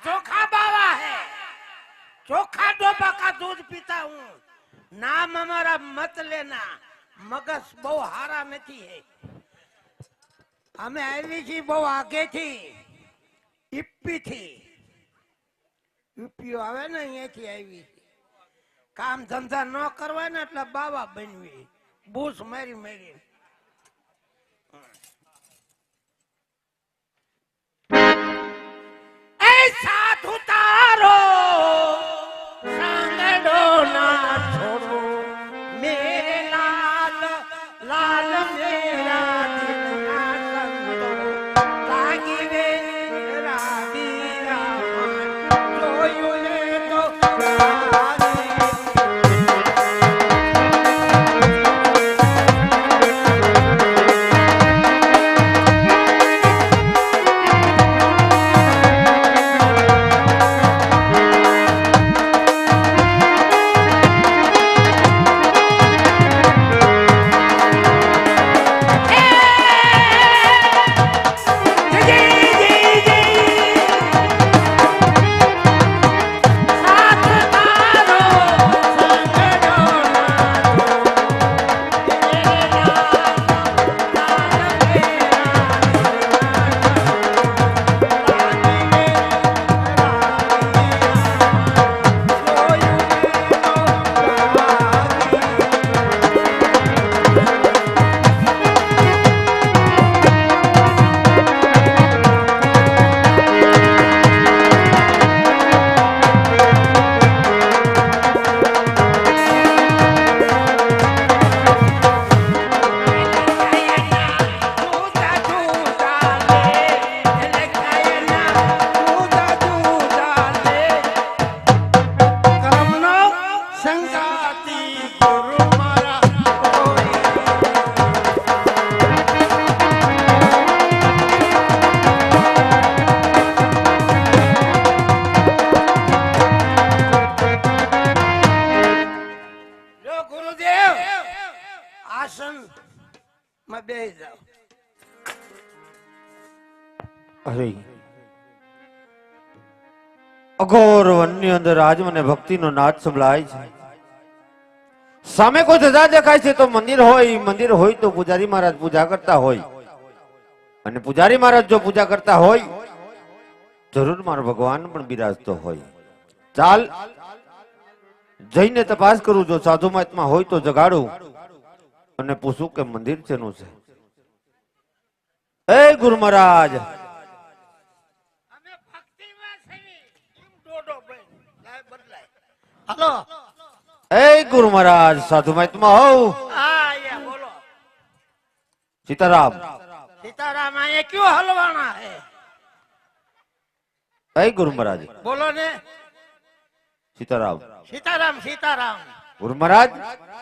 चोखा बाबा है चोखा डोबा का दूध पीता हूँ नाम हमारा मत लेना મગજ બહુ હારા નથી હે અમે આવી છીએ બહુ આગેથી ઈપ્પીથી યુપીઓ આવે ને અહીંયાથી આવી કામ ધંધા ન કરવા ને એટલે બાવા બનવી બૂસ મારી મારી લાલ મેરા બે અઘોર વનની અંદર આજ ભક્તિનો નાદ સંભળાય છે. સામે કોઈ ધજા દેખાય છે તો મંદિર હોય મંદિર હોય તો પૂજારી મહારાજ પૂજા કરતા હોય. અને પૂજારી મહારાજ જો પૂજા કરતા હોય, જરૂર મારો ભગવાન પણ બિરાજતો હોય. ચાલ, જઈને તપાસ કરું જો સાધુ મહાત્મા હોય તો જગાડું. અને પૂછું કે મંદિર શેનું છે? એ ગુરુ મહારાજ અમે ભક્તિમાં છીએ કેમ ડોડો બન લાય બદલાય હાલો એ ગુરુ મહારાજ સાધુ મહાત્મા હોવ હા અહીંયા બોલો સીતારામ સીતારામ અહીંયા ક્યું હલવાના હે એ ગુરુ મહારાજ બોલો ને સીતારામ સીતારામ સીતારામ ગુરુ મહારાજ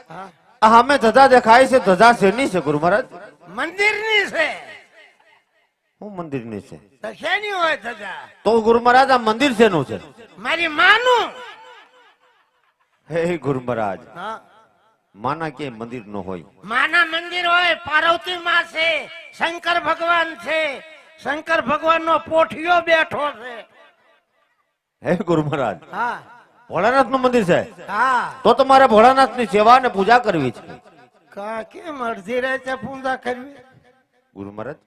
હા આ સામે ધજા દેખાય છે ધજા શેની છે ગુરુ મહારાજ મંદિરની છે હું મંદિરની છે. તો શેની હોય ધજા તો ગુરુ મહારાજ આ મંદિર શેનું છે? મારી માનું? હે ગુરુ મહારાજ માના કે મંદિર નો હોય. માના મંદિર હોય પાર્વતી માં છે શંકર ભગવાન છે શંકર ભગવાન નો પોઠિયો બેઠો છે. હે ગુરુ મહારાજ હા. ભોળાનાથનું મંદિર છે? હા. તો તમારે ભોળાનાથની સેવા ને પૂજા કરવી છે. કા કેમ અડધી રાતે પૂજા કરવી? ગુરુ મહારાજ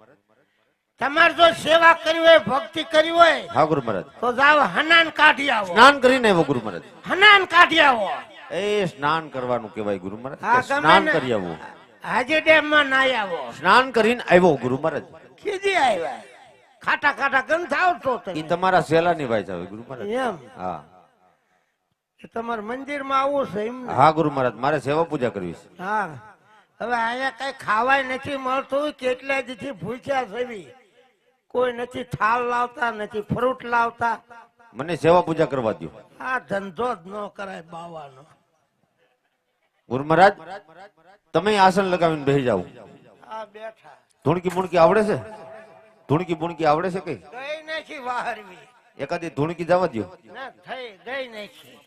તમારે જો સેવા કરવી હોય ભક્તિ કરવી હોય હા ગુરુ મહારાજ. તો જાવ હનાન કાઢી આવો. સ્નાન કરીને આવો ગુરુ મહારાજ. હનાન કાઢી આવો. એ સ્નાન કરવાનું કહેવાય ગુરુ મહારાજ. સ્નાન કરી આવો. હાજી ડેમમાં નાઈ આવો. સ્નાન કરીને આવ્યો ગુરુ મહારાજ. કીધી આવ્યા. ખાટા ખાટા ગંધ આવતો એ તમારા તમારા સેલાની ભાઈ છે ગુરુ મહારાજ. એમ. હા. તમારે મંદિરમાં આવવું છે એમ હા ગુરુ મહારાજ મારે સેવા પૂજા કરવી છે. હા. હવે અહીંયા કઈ ખાવાય નથી મળતું કેટલા દીથી ભૂખ્યા છે કોઈ નથી થાળ લાવતા નથી ફ્રૂટ લાવતા. મને સેવા પૂજા કરવા દો આ ધંધો જ ન કરાય બાવાનો. ગુરુ મહારાજ તમે આસન લગાવીને બેસી જાવ આ બેઠા. ધૂણકી બુણકી આવડે છે? ધૂણકી બુણકી આવડે છે કઈ ગઈ નથી વાહરવી. એકાદી ધૂણકી જવા દો ના થઈ ગઈ નથી